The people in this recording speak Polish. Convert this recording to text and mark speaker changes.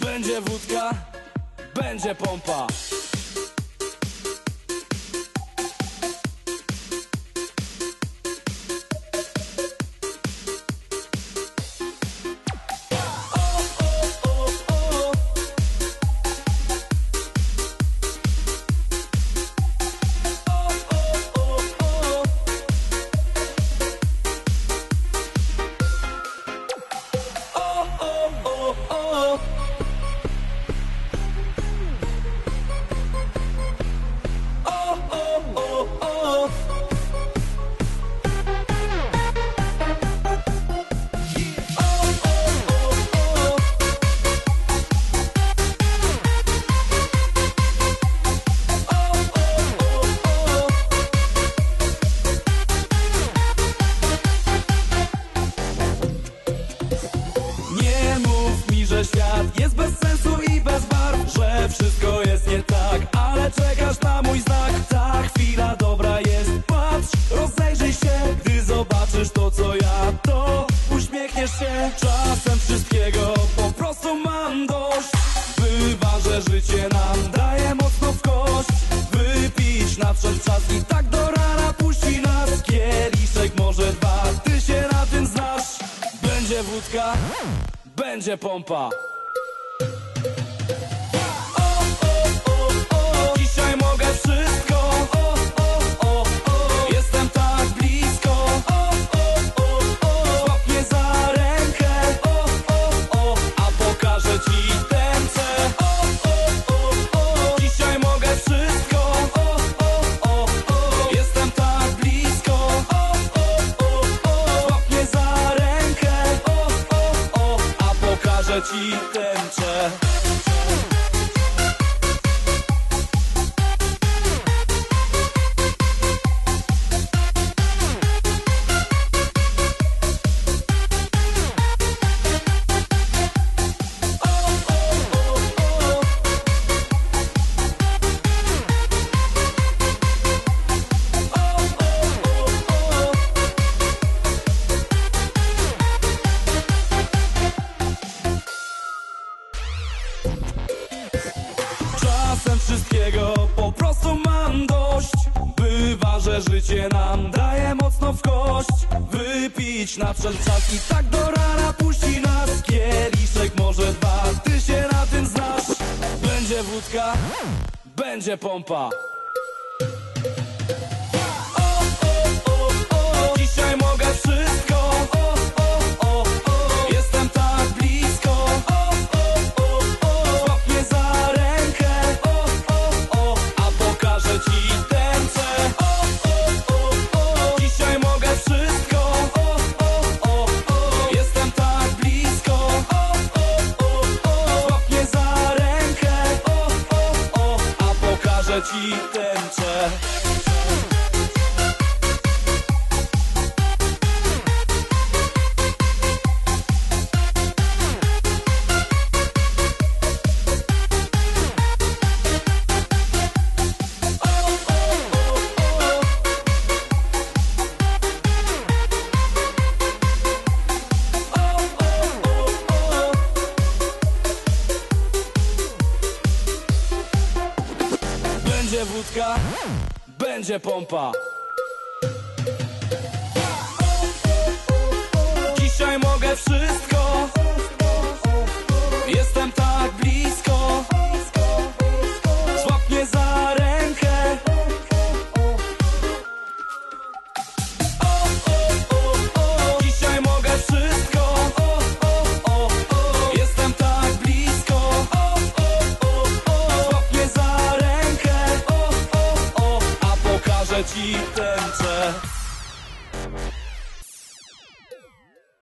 Speaker 1: Będzie wódka, będzie pompa. nam daje mocno w kość. Wypić na czas i tak do rana puści nas. Kieliszek może dwa, ty się na tym znasz. Będzie wódka, będzie pompa. ci wypić na czas I tak do rana puści nas kieliszek, może dwa Ty się na tym znasz. Będzie wódka, będzie pompa. że ci tęczę krótka, będzie pompa. Dzisiaj mogę wszystko, jestem tak blisko. Chỉ